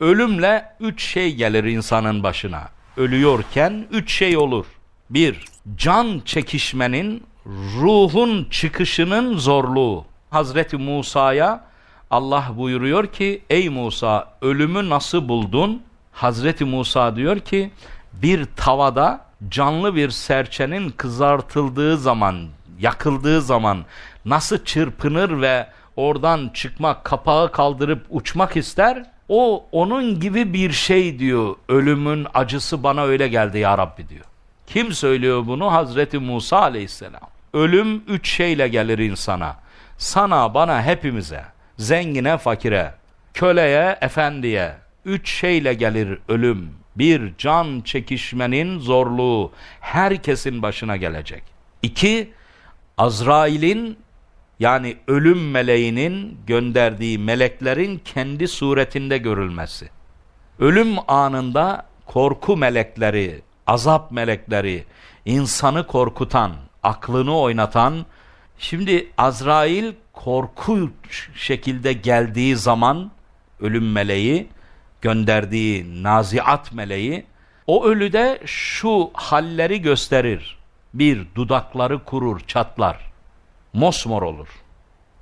Ölümle üç şey gelir insanın başına. Ölüyorken üç şey olur. Bir, can çekişmenin, ruhun çıkışının zorluğu. Hazreti Musa'ya Allah buyuruyor ki, ey Musa ölümü nasıl buldun? Hazreti Musa diyor ki, bir tavada canlı bir serçenin kızartıldığı zaman, yakıldığı zaman nasıl çırpınır ve oradan çıkmak, kapağı kaldırıp uçmak ister? O onun gibi bir şey diyor. Ölümün acısı bana öyle geldi ya Rabbi diyor. Kim söylüyor bunu? Hazreti Musa aleyhisselam. Ölüm üç şeyle gelir insana. Sana, bana, hepimize. Zengine, fakire. Köleye, efendiye. Üç şeyle gelir ölüm. Bir, can çekişmenin zorluğu. Herkesin başına gelecek. İki, Azrail'in yani ölüm meleğinin gönderdiği meleklerin kendi suretinde görülmesi. Ölüm anında korku melekleri, azap melekleri, insanı korkutan, aklını oynatan, şimdi Azrail korkunç şekilde geldiği zaman ölüm meleği, gönderdiği naziat meleği, o ölüde şu halleri gösterir. Bir, dudakları kurur, çatlar mosmor olur.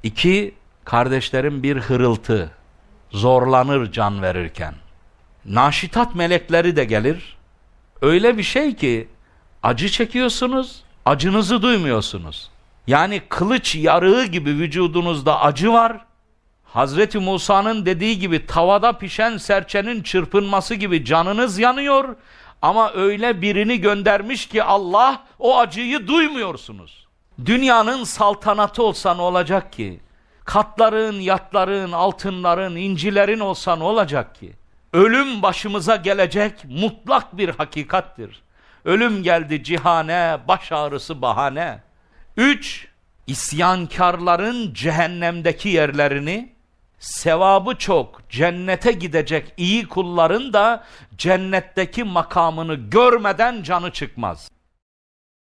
İki, kardeşlerin bir hırıltı, zorlanır can verirken. Naşitat melekleri de gelir. Öyle bir şey ki acı çekiyorsunuz, acınızı duymuyorsunuz. Yani kılıç yarığı gibi vücudunuzda acı var. Hazreti Musa'nın dediği gibi tavada pişen serçenin çırpınması gibi canınız yanıyor. Ama öyle birini göndermiş ki Allah o acıyı duymuyorsunuz. Dünyanın saltanatı olsa ne olacak ki? Katların, yatların, altınların, incilerin olsa ne olacak ki? Ölüm başımıza gelecek mutlak bir hakikattir. Ölüm geldi cihane, baş ağrısı bahane. Üç, isyankarların cehennemdeki yerlerini, sevabı çok, cennete gidecek iyi kulların da cennetteki makamını görmeden canı çıkmaz.